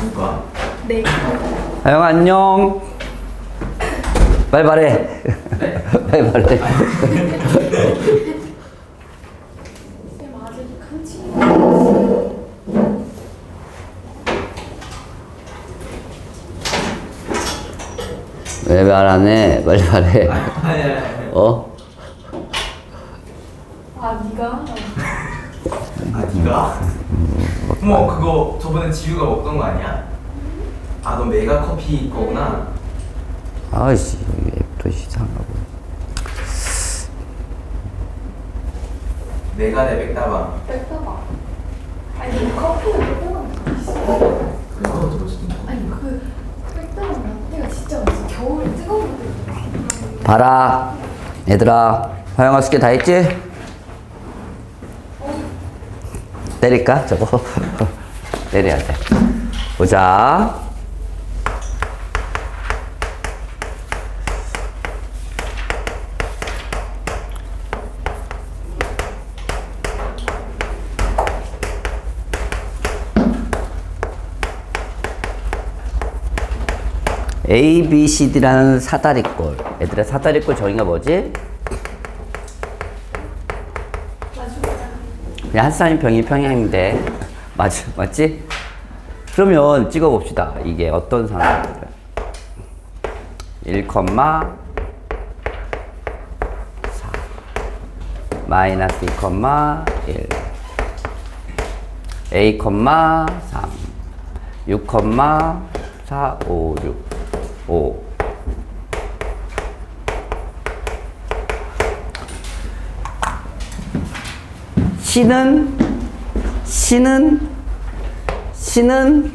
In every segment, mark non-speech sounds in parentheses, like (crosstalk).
누가? 네. 하영 안녕. 빨리 말해. 말해. 쌤 아직 큰 친구. 왜말 안 해? 빨리 말해. 아니 아니 아니. 어? 아 네가 아 니가? 어머 그거 저번에 지우가 먹던 거 아니야? 아 너 메가 커피 거구나. 아이씨, 여기 앱도 이상하고. 메가 대 맥다방. 뺏다봐. 아니 그 커피는 뺏다방 있어. 그거 들었어. 아니 그 뺏다방 라떼가 진짜 맛있어. 겨울 뜨거울 때. 봐라. 얘들아, 화영아 숙제 다 했지? 때릴까? 저거? (laughs) 때려야 돼. 보자. A, B, C, D라는 사다리꼴. 얘들아, 사다리꼴 정의가 뭐지? 사람이 병이 평양인데. 맞, 맞지? 그러면 찍어봅시다. 이게 어떤 상황이야? 1, 4 마이너스 2, 1 A, 3 6, 4, 5, 6 5 C는 C는 C는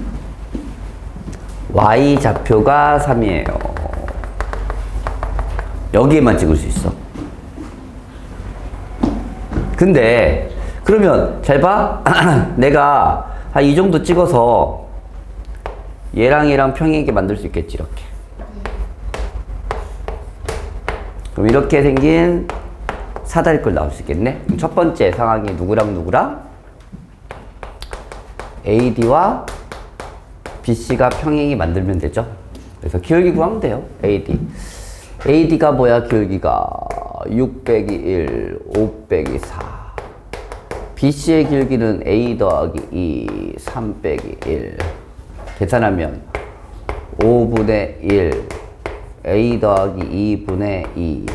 Y 좌표가 3이에요. 여기에만 찍을 수 있어. 근데 그러면 잘 봐. (clears throat) 내가 한 이 정도 찍어서 얘랑 얘랑 평행하게 만들 수 있겠지 이렇게. 그럼 이렇게 생긴 사다리꼴 나올 수 있겠네. 그럼 첫 번째 상황이 누구랑 누구랑? AD와 BC가 평행이 만들면 되죠. 그래서 기울기 구하면 돼요. AD. AD가 뭐야, 기울기가? 6 빼기 1, 5 빼기 4. BC의 기울기는 A 더하기 2, 3 빼기 1. 계산하면 5분의 1, A 더하기 2분의 2,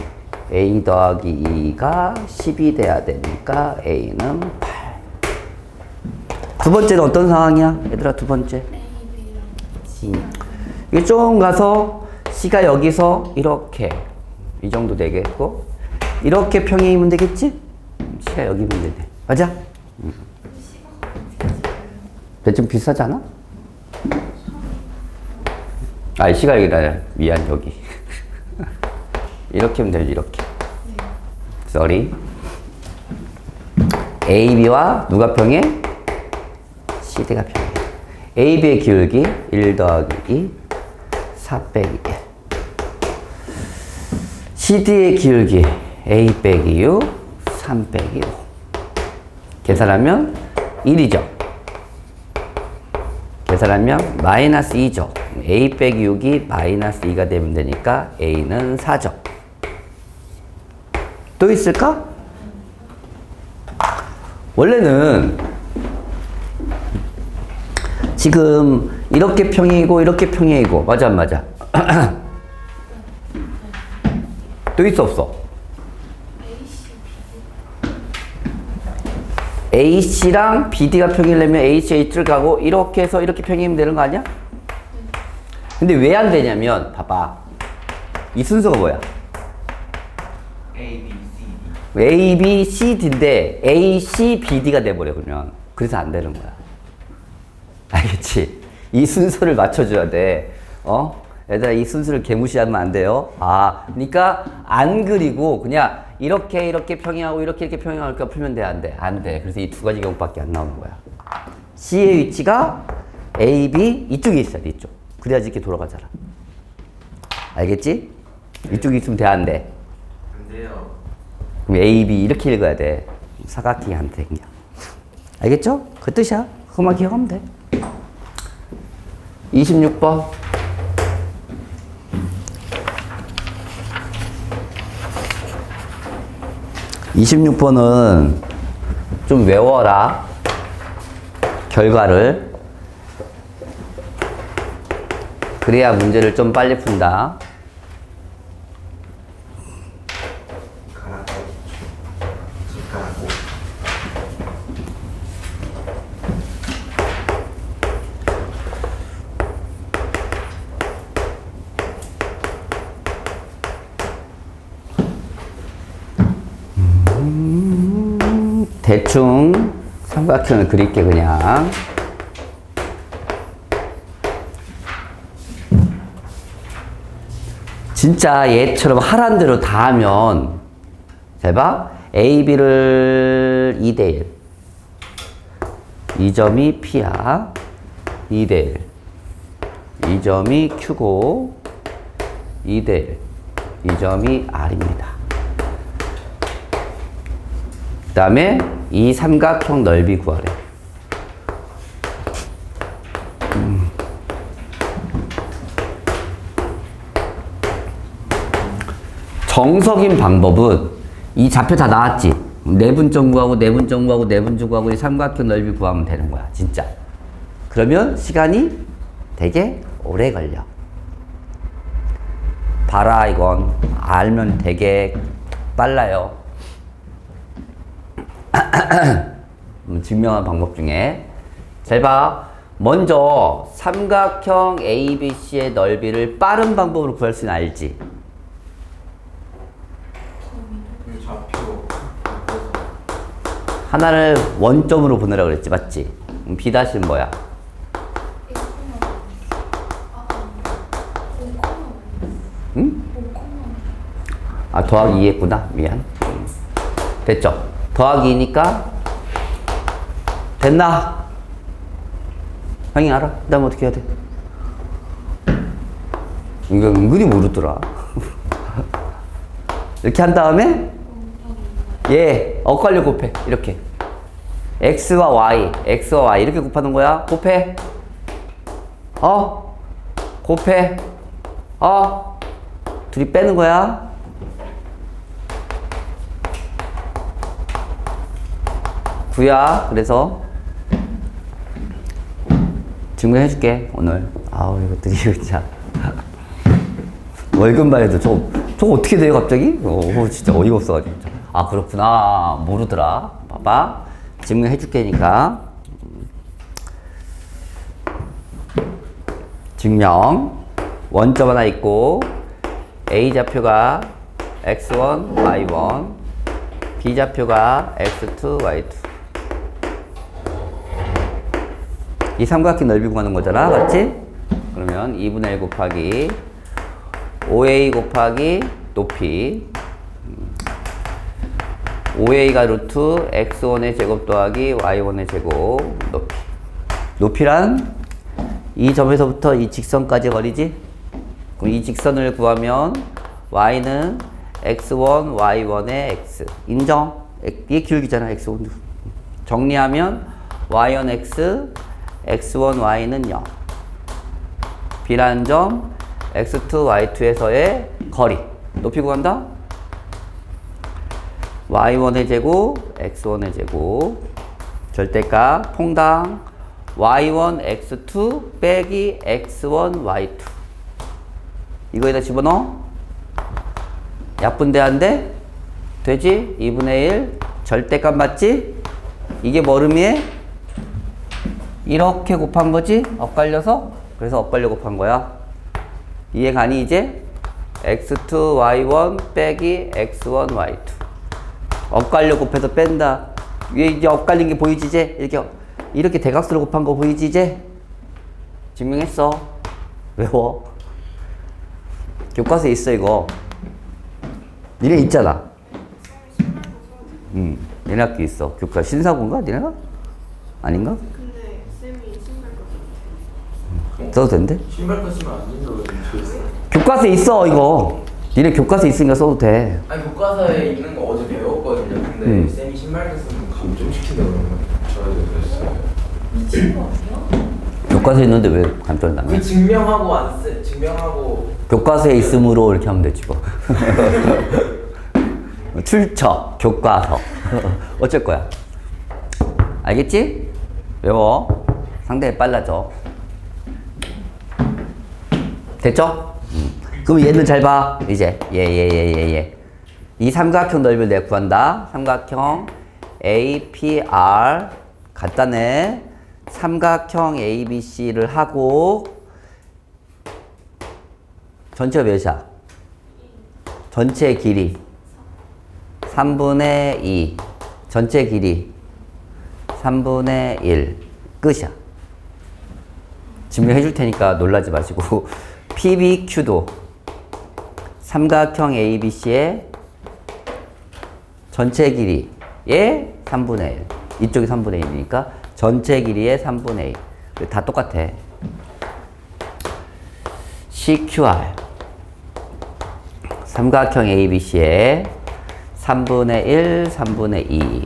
A 더하기 2가 10이 돼야 되니까 A는 8. 두 번째는 어떤 상황이야? 얘들아, 두 번째. 음. 이게 좀 가서 C가 여기서 이렇게 이 정도 되겠고 이렇게 평행이면 되겠지? 음, C가 여기면 되네. 맞아? 음. 비싸지 않아? 아, C가 여기다 위안 여기. (laughs) 이렇게 하면 되지, 이렇게. Sorry. AB와 누가 평해? CD가 평해. AB의 기울기 1 더하기 2, 4 빼기 1. CD의 기울기 A 빼기 6, 3 빼기 5. 계산하면 1이죠. 계산하면 마이너스 2죠. A 빼기 6이 마이너스 2가 되면 되니까 A는 4죠. 또 있을까? 원래는 지금 이렇게 평행이고 이렇게 평행이고 맞아 안 맞아? (clears throat) 또 있어 없어? AC랑 BD가 평행이려면 AC, H를 가고 이렇게 해서 이렇게 평행이면 되는 거 아니야? 근데 왜 안 되냐면 봐봐 이 순서가 뭐야? A B C D인데 A, C, B, D가 돼버려 그러면 그래서 안 되는 거야 알겠지? 이 순서를 맞춰줘야 돼 어? 얘들아 이 순서를 개무시하면 안 돼요 아 그러니까 안 그리고 그냥 이렇게 이렇게 평행하고 이렇게 이렇게 평행하니까 풀면 돼 안 돼? 안 돼 그래서 이 두 가지 경우밖에 안 나오는 거야 C의 위치가 A, B 이쪽에 있어야 돼 이쪽 그래야지 이렇게 돌아가잖아 알겠지? 이쪽에 있으면 돼 안 돼? 근데요. 그럼 A, B 이렇게 읽어야 돼. 사각형한테 그냥. 알겠죠? 그 뜻이야. 그것만 기억하면 돼. 26번. 26번은 좀 외워라. 결과를. 그래야 문제를 좀 빨리 푼다. 가라고. 집 가라고. 대충 삼각형을 그릴게 그냥. 진짜 얘처럼 하란 대로 다 하면 대박 A, B를 2 대 1 이 점이 P야. 2 대 1 이 점이 Q고 2 대 1 이 점이 R입니다. 그 다음에 이 삼각형 넓이 구하래. 음. 정석인 방법은 이 좌표 다 나왔지? 내분점 구하고 내분점 구하고 내분점 구하고 이 삼각형 넓이 구하면 되는 거야 진짜 그러면 시간이 되게 오래 걸려 봐라 이건 알면 되게 빨라요 음, (coughs) 증명한 방법 중에 잘 봐. 먼저 삼각형 ABC의 넓이를 빠른 방법으로 구할 수는 알지. 하나를 원점으로 보내라 그랬지, 맞지? B 다시는 뭐야? 응? 아 더하기 2 했구나. 미안. 음. 됐죠? 더하기 2니까 됐나? 형이 알아? 그 다음 어떻게 해야 돼? 이거 은근히 모르더라. (laughs) 이렇게 한 다음에 예, 엇갈려 곱해. 이렇게. x와 y, x와 y 이렇게 곱하는 거야. 곱해. 어? 곱해. 어? 둘이 빼는 거야. 구야. 그래서 증명해 줄게 오늘. 아우 이것들이 (laughs) 진짜 월급만 해도 저, 저 어떻게 돼요 갑자기? 어 진짜 어이가 없어가지고. 아 그렇구나 모르더라. 봐봐 증명해 줄 게니까. 증명 원점 하나 있고 A 좌표가 x1, y1 B 좌표가 x2, y2 이 삼각형 넓이 구하는 거잖아 맞지? 그러면 2분의 1 곱하기 5a 곱하기 높이 음. 5a가 루트 x1의 제곱 더하기 y1의 제곱 높이 높이란 이 점에서부터 이 직선까지 거리지? 그럼 이 직선을 구하면 y는 x1, y1의 x 인정? 이게 기울기잖아 x1 정리하면 y1 x, x1 y는 0 B라는 점 x2, y2에서의 거리 높이 구한다? y1의 제곱, x1의 제곱 절대값 퐁당 y1, x2 빼기 x1, y2 이거에다 집어넣어 약분대한데 되지? 2분의 1 절대값 맞지? 이게 뭐 의미해? 이렇게 곱한 거지? 엇갈려서? 그래서 엇갈려 곱한 거야 이해 가니 이제? x2, y1 빼기 x1, y2 엇갈려 곱해서 뺀다 위에 이제 엇갈린 게 보이지 이제? 이렇게 이렇게 대각수로 곱한 거 보이지 이제? 증명했어 외워 교과서에 있어 이거 니네 있잖아 응 니네 학교 있어 교과 신사고인가 니네가? 아닌가? 써도 된대? 신발 안 된다고 돼 있어. 교과서에 있어 이거 니네 교과서에 있으니까 써도 돼 아니 교과서에 있는 거 어제 배웠거든요. 근데 음. 쌤이 신발 감점시킨다 그러면 저희도 그랬어요. 미친 거 아니야? 교과서에 있는데 왜 감점 그 남냐? 증명하고 안 쓰, 증명하고 교과서에 있으므로 이렇게 하면 되지 뭐. (laughs) 출처, 교과서. (laughs) 어쩔 거야? 알겠지? 외워. 상당히 빨라져. 됐죠? 음. 그럼 얘는 잘 봐. 이제 얘, 얘, 얘, 얘, 얘. 이 삼각형 넓이를 내가 구한다. 삼각형 APR 간단해. 삼각형 ABC를 하고 전체 몇이야? 전체 길이 3분의 2 전체 길이 3분의 1 끝이야 증명해 줄 테니까 놀라지 마시고 (laughs) PBQ도 삼각형 ABC의 전체 길이의 3분의 1 이쪽이 3분의 1이니까 전체 길이의 3분의 1 다 똑같아. CQR 삼각형 ABC의 3분의 1, 3분의 2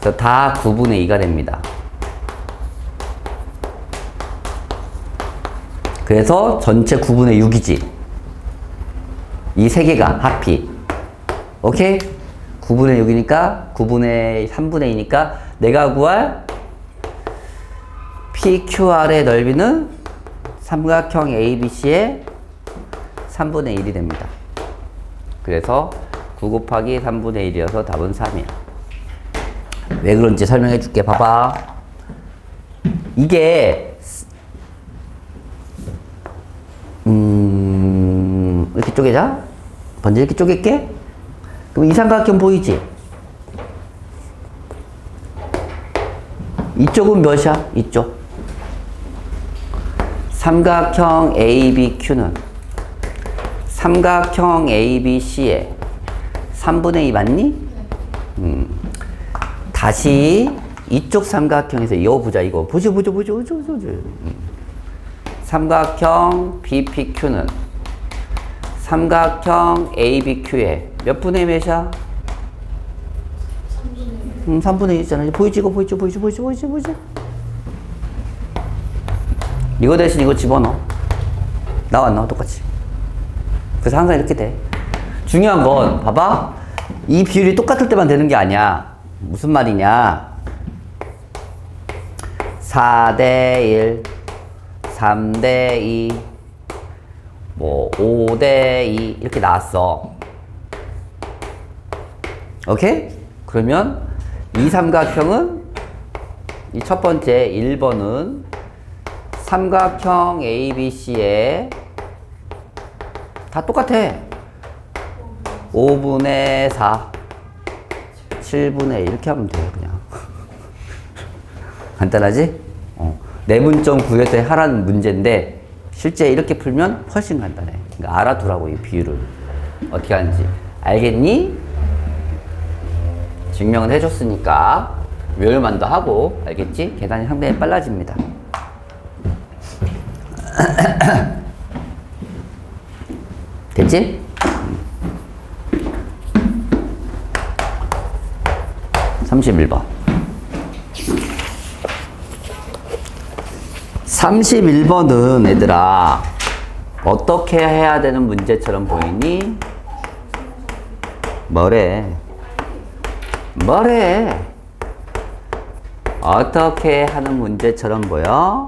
그래서 다 9분의 2가 됩니다 그래서 전체 9분의 6이지 이 세 개가 합이 오케이? 9분의 6이니까 9분의 3분의 2니까 내가 구할 PQR의 넓이는 삼각형 ABC의 3분의 1이 됩니다. 그래서 9 곱하기 3분의 1이어서 답은 3이야. 왜 그런지 설명해 줄게. 봐봐. 이게 쪼개자. 먼저 이렇게 쪼갤게. 그럼 이 삼각형 보이지? 이쪽은 몇이야? 이쪽. 삼각형 ABQ는 삼각형 ABC의 3분의 2 맞니? 음. 다시 이쪽 삼각형에서 이거 보자 이거 보죠 보죠 보죠 보죠 보죠 음. 삼각형 BPQ는 삼각형 ABQ의 몇 분의 몇이야? 3분의 1. 음, 3분의 1이잖아. 보이지, 이거 보이지, 보이지, 보이지, 보이지, 보이지. 이거 대신 이거 집어넣어. 나와, 안 나와, 똑같이. 그래서 항상 이렇게 돼. 중요한 건, 봐봐. 이 비율이 똑같을 때만 되는 게 아니야. 무슨 말이냐. 4대 1, 3대 2, 뭐, 5대 2, 이렇게 나왔어. 오케이? 그러면 이 삼각형은 이 첫 번째 1번은 삼각형 ABC의 다 똑같아. 5분의 4, 7분의 1 이렇게 하면 돼요, 그냥. (laughs) 간단하지? 어. 내분점 구할 때 하라는 문제인데 실제 이렇게 풀면 훨씬 간단해. 그러니까 알아두라고 이 비율을 어떻게 하는지. 알겠니? 증명을 해줬으니까 외울만도 하고 알겠지? 계산이 상당히 빨라집니다. (clears throat) 됐지? 31번. 31번은 얘들아 어떻게 해야 되는 문제처럼 보이니? 뭐래? 뭐래? 어떻게 하는 문제처럼 보여?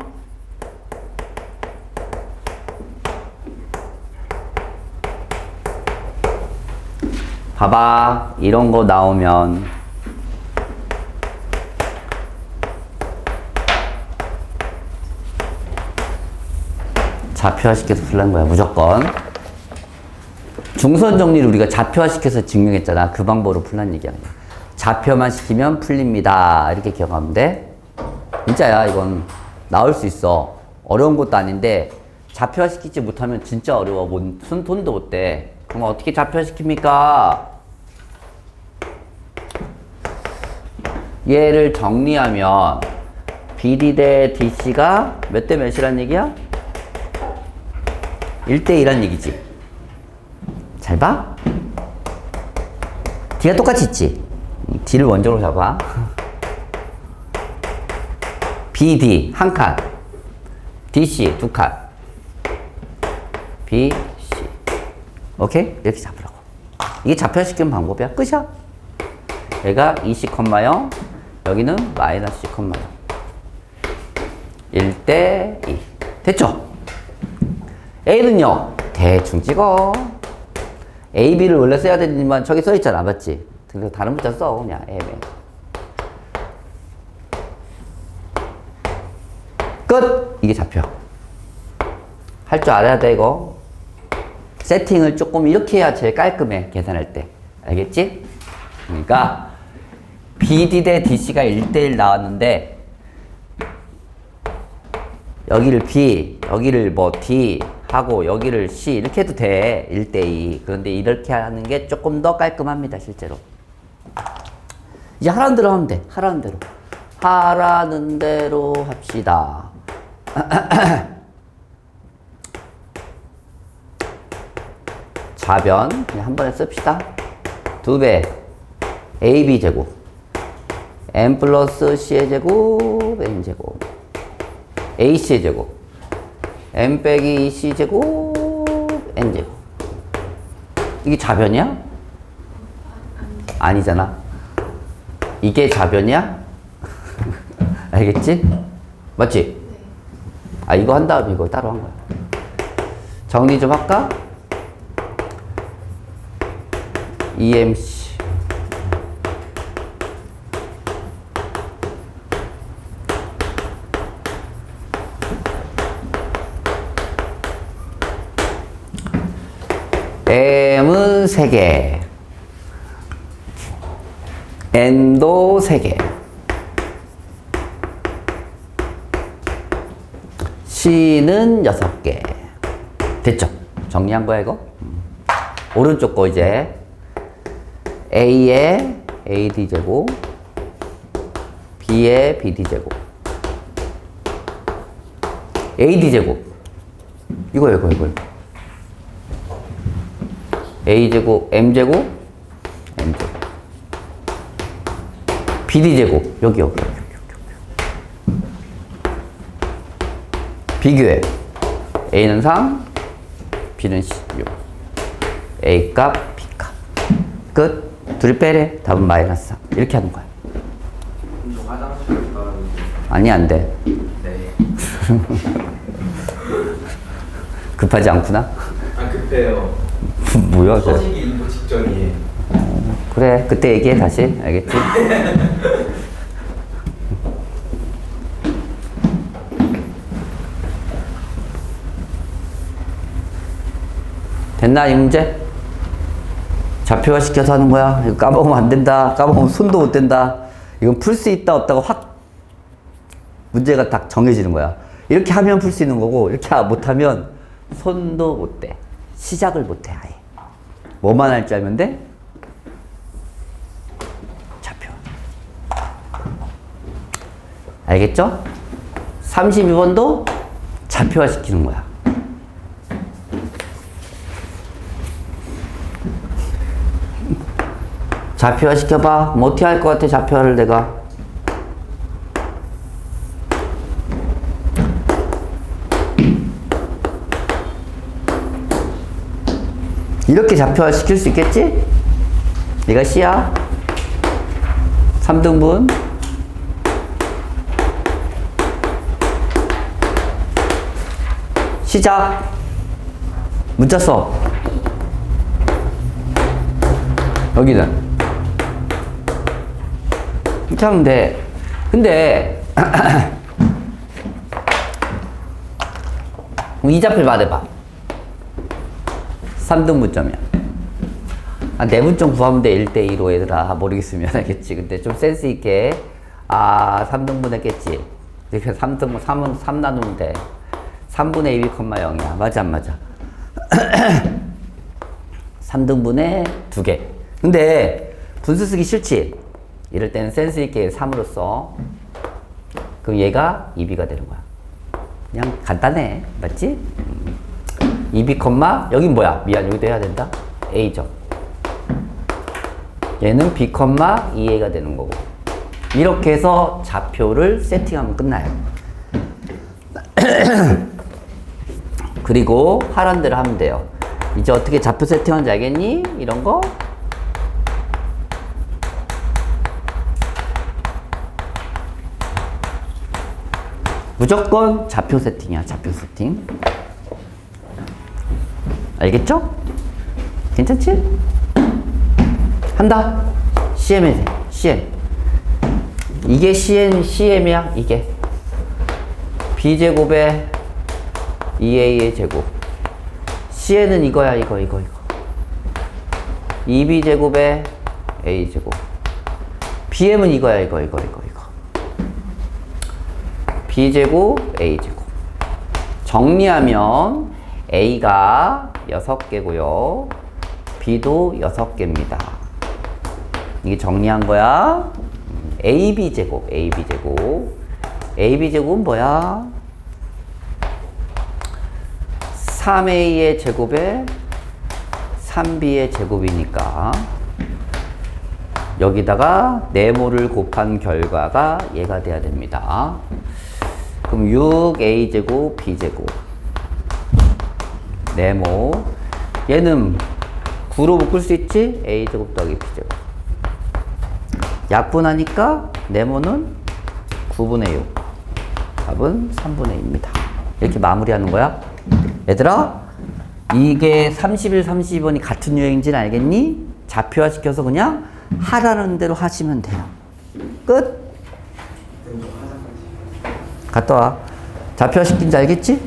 봐봐. 이런 거 나오면 좌표화시켜서 풀는 거야, 무조건. 중선 정리를 우리가 좌표화시켜서 증명했잖아. 그 방법으로 풀란 얘기야. 그냥. 좌표만 시키면 풀립니다. 이렇게 기억하면 돼. 진짜야, 이건 나올 수 있어. 어려운 것도 아닌데 좌표화시키지 못하면 진짜 어려워. 뭔, 손 돈도 못 돼. 그럼 어떻게 좌표화시킵니까? 얘를 정리하면 BD 대 DC가 몇 대 몇이란 얘기야? 1대1란 얘기지. 잘 봐. D가 똑같이 있지. D를 원적으로 잡아. (laughs) BD 한 칸. DC 두 칸. B, C. 오케이? 이렇게 잡으라고. 이게 잡혀시키는 방법이야. 끝이야. 얘가 20,0, 여기는 마이너스 10,0. 1대 2. 됐죠? A는요, 대충 찍어. A, B를 원래 써야 되지만 저기 써있잖아. 맞지? 근데 다른 문자 써. 그냥 애매. 끝! 이게 잡혀. 할 줄 알아야 돼, 이거. 세팅을 조금 이렇게 해야 제일 깔끔해, 계산할 때. 알겠지? 그러니까, BD 대 DC가 1대1 나왔는데, 여기를 B, 여기를 뭐 D 하고, 여기를 C, 이렇게 해도 돼. 1대2. 그런데 이렇게 하는 게 조금 더 깔끔합니다, 실제로. 이제 하라는 대로 하면 돼. 하라는 대로. 하라는 대로 합시다. (clears throat) 좌변 한 번에 씁시다. 두 배. AB 제곱. n 플러스 c의 제곱 n 제곱. ac의 제곱. N 빼기 c 제곱 n 제곱. 이게 좌변이야? 아니잖아. 이게 좌변이야? (laughs) 알겠지? 맞지? 아 이거 한 다음에 이거 따로 한 거야. 정리 좀 할까? EMC M은 3개 N도 3개 C는 6개 됐죠? 정리한 거야 이거? 음. 오른쪽 거 이제 A의 AD 제곱 B의 BD 제곱 AD 제곱 이거 이거 이거 이거. A 제곱 M 제곱 M 제곱. BD 제곱. 여기 여기 여기 여기 여기 비교해. A는 3 B는 16 A 값 B 값. 끝. 둘이 빼래. 답은 마이너스 3 이렇게 하는 거야. 아니 안돼. 네. (laughs) 급하지 않구나 안 급해요. 뭐야 저 터지기 일보 직전이에요. 그래 그때 얘기해 다시 알겠지? (laughs) 됐나 이 문제? 좌표화 시켜서 하는 거야 이거 까먹으면 안 된다 까먹으면 손도 못 댄다 이건 풀 수 있다 없다고 확 문제가 딱 정해지는 거야 이렇게 하면 풀 수 있는 거고 이렇게 못하면 손도 못 대 시작을 못해 아예 뭐만 할 줄 알면 돼? 좌표. 알겠죠? 32번도 좌표화 시키는 거야. (laughs) 좌표화 시켜봐. 뭐 어떻게 할 것 같아, 좌표화를 내가? 이렇게 좌표화 시킬 수 있겠지? 얘가 C야. 3등분. 시작. 문자 써. 여기는. 이렇게 하면 돼. 근데, (clears throat) 이 좌표 말해봐. 3등분점이야. 아, 내분점 구하면 돼. 1대2로 얘들아. 모르겠으면 (laughs) 알겠지. 근데 좀 센스 있게. 아, 3등분 했겠지. 이렇게 3등분, 3은 3 나누면 돼. 3분의 2, 0이야. 맞아, 안 맞아? (clears throat) 3등분의 2개. 근데 분수 쓰기 싫지? 이럴 때는 센스 있게 3으로 써. 그럼 얘가 2b가 되는 거야. 그냥 간단해. 맞지? 음. 2b, 여긴 뭐야? 미안, 여기도 해야 된다. a죠. 얘는 b, 2a가 되는 거고. 이렇게 해서 좌표를 세팅하면 끝나요. (clears throat) 그리고 하란 대로 하면 돼요. 이제 어떻게 좌표 세팅하는지 알겠니? 이런 거? 무조건 좌표 세팅이야, 좌표 세팅. 알겠죠? 괜찮지? 한다. CM에 돼. CM. 이게 CN, CM이야, 이게. B제곱에 2A의 제곱. CN은 이거야, 이거, 이거, 이거. 2B제곱에 A제곱. BM은 이거야, 이거, 이거, 이거, 이거. B제곱, A제곱. 정리하면 A가 6개고요. B도 6개입니다. 이게 정리한 거야. 음, AB 제곱, AB 제곱. AB 제곱은 뭐야? 3A의 제곱에 3B의 제곱이니까 여기다가 네모를 곱한 결과가 얘가 돼야 됩니다. 그럼 6A 제곱 B 제곱 네모. 얘는 9로 묶을 수 있지? A 제곱 더하기 B 제곱. 약분하니까 네모는 9분의 6 답은 3분의 2입니다. 이렇게 마무리하는 거야? 얘들아 이게 31, 32번이 같은 유형인지는 알겠니? 좌표화 시켜서 그냥 하라는 대로 하시면 돼요. 끝. 갔다 와. 좌표화 시킨지 알겠지?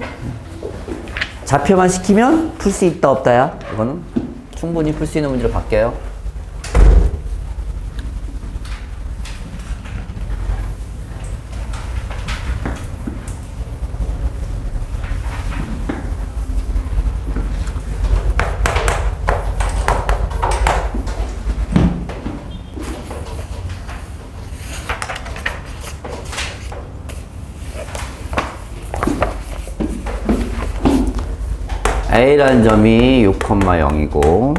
좌표만 시키면 풀 수 있다 없다야? 이거는 충분히 풀 수 있는 문제로 바뀌어요 A라는 점이 6,0이고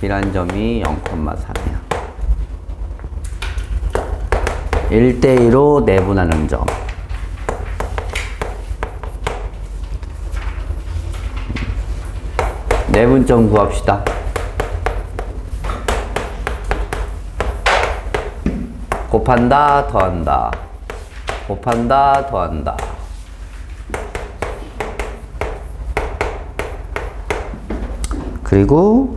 B라는 점이 0,3이야. 1대1로 내분하는 점. 내분점 구합시다. 곱한다 더한다. 곱한다 더한다 그리고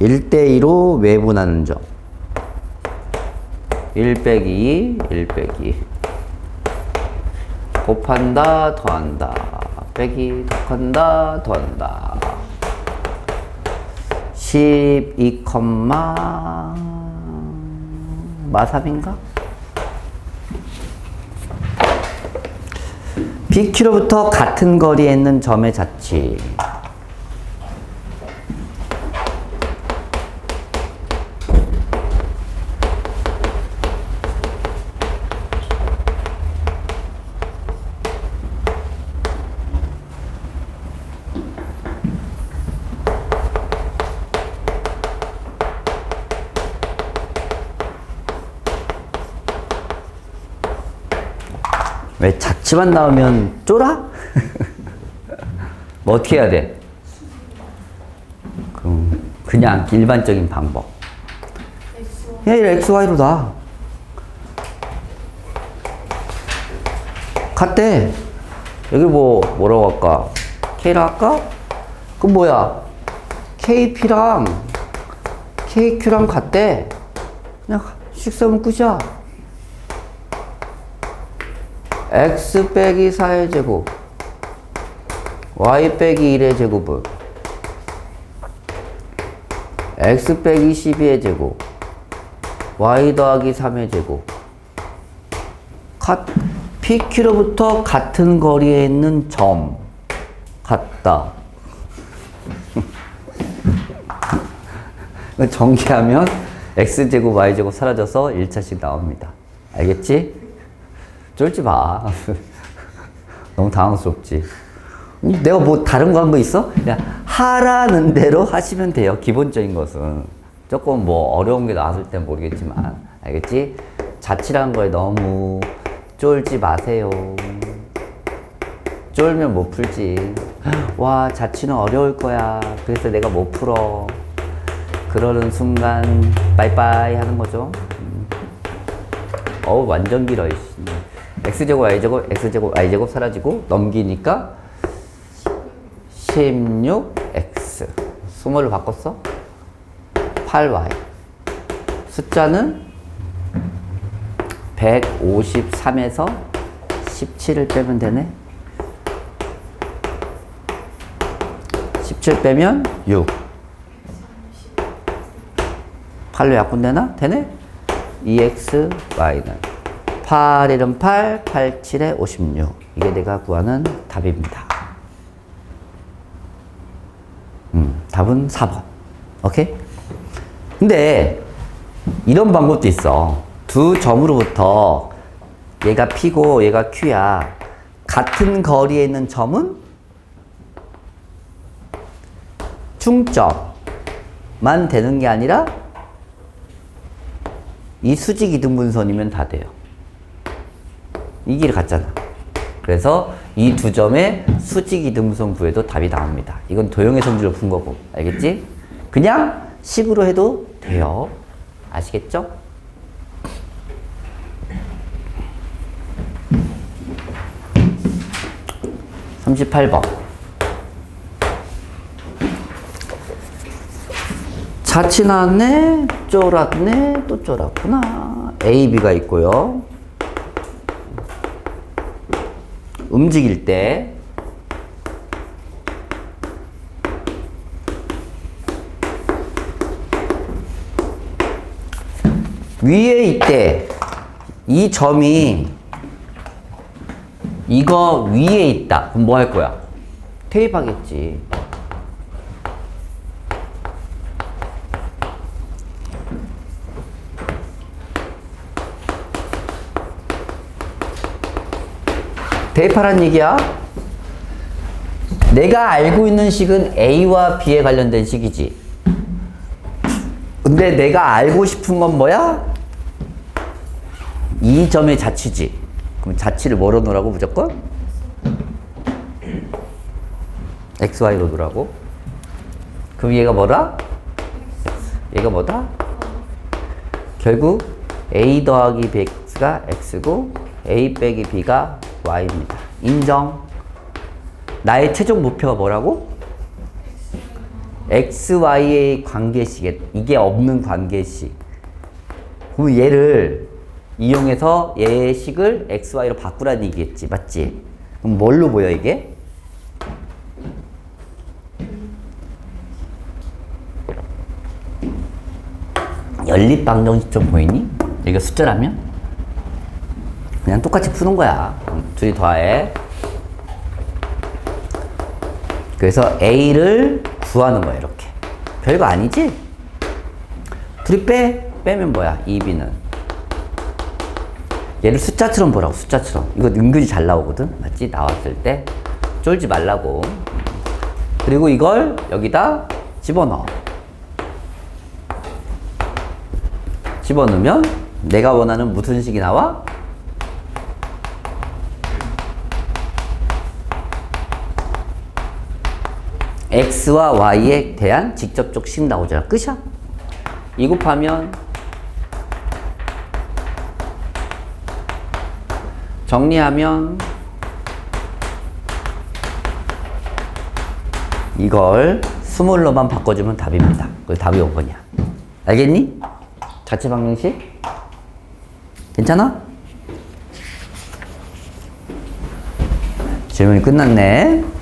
1대2로 외분하는 점. 1 빼기 1 빼기 곱한다 더한다 빼기 곱한다 더한다 12, 마삼인가? BQ로부터 같은 거리에 있는 점의 자치 왜 자취만 나오면 쫄아? 뭐 어떻게 해야 돼? 그냥 일반적인 방법. 그냥 x, y로 나. 갔대. 여기 뭐, 뭐라고 할까? k라 할까? 그럼 뭐야? kp랑 kq랑 같대. 그냥 식으면 끝이야. X 빼기 4의 제곱 y 빼기 1의 제곱은 x 빼기 12의 제곱 y 더하기 3의 제곱. 가, PQ로부터 같은 거리에 있는 점. 같다. (laughs) 전개하면 x제곱 y제곱 사라져서 1차씩 나옵니다. 알겠지? 쫄지 마. (laughs) 너무 당황스럽지. 내가 뭐 다른 거 한 거 있어? 그냥 하라는 대로 하시면 돼요. 기본적인 것은. 조금 뭐 어려운 게 나왔을 땐 모르겠지만. 알겠지? 자취라는 거에 너무 쫄지 마세요. 쫄면 못 풀지. 와, 자취는 어려울 거야. 그래서 내가 못 풀어. 그러는 순간, 빠이빠이 하는 거죠. 음. 어우, 완전 길어, 이씨. X제곱, y제곱, x제곱, y제곱 사라지고, 넘기니까 16x. 수모를 바꿨어? 8y. 숫자는 153에서 17을 빼면 되네. 17 빼면 6. 8로 약분되나? 되네? 2x, y는 8, 1은 8, 8, 7에 56. 이게 내가 구하는 답입니다. 음, 답은 4번. 오케이? 근데 이런 방법도 있어. 두 점으로부터 얘가 P고 얘가 Q야. 같은 거리에 있는 점은 중점만 되는 게 아니라 이 수직 이등분선이면 다 돼요. 이길 같잖아. 그래서 이 두 점의 수직 이등분선 구해도 답이 나옵니다. 이건 도형의 성질로 푼 거고. 알겠지? 그냥 식으로 해도 돼요. 아시겠죠? 삼십팔 번 자치 나왔네, 쫄았네, 또 쫄았구나. A, B가 있고요. 움직일 때 위에 있대. 이 점이 이거 위에 있다. 그럼 뭐 할 거야? 테이프 하겠지. 대입하란 얘기야? 내가 알고 있는 식은 A와 B에 관련된 식이지. 근데 내가 알고 싶은 건 뭐야? 이 점의 자치지. 그럼 자치를 뭐로 놓으라고 무조건? XY로 놓으라고? 그럼 얘가 뭐라? 얘가 뭐다? 결국 A 더하기 B가 X고 A 빼기 B가 Y입니다. 인정. 나의 최종 목표가 뭐라고? XY의 관계식. 이게 없는 관계식. 그럼 얘를 이용해서 얘의 식을 XY로 바꾸라는 얘기겠지. 맞지? 그럼 뭘로 보여, 이게? 연립방정식 좀 보이니? 이거 숫자라면? 그냥 똑같이 푸는 거야. 둘이 더해. 그래서 A를 구하는 거야, 이렇게. 별거 아니지? 둘이 빼. 빼면 뭐야? 2B는. 얘를 숫자처럼 보라고, 숫자처럼. 이거 은근히 잘 나오거든? 맞지? 나왔을 때. 쫄지 말라고. 그리고 이걸 여기다 집어넣어. 집어넣으면 내가 원하는 무슨 식이 나와? X와 y에 대한 직접적 식 나오잖아. 끝이야. 이 곱하면 정리하면 이걸 스몰로만 바꿔주면 답입니다. 그 답이 5번이야. 알겠니? 자체 방정식? 괜찮아? 질문이 끝났네.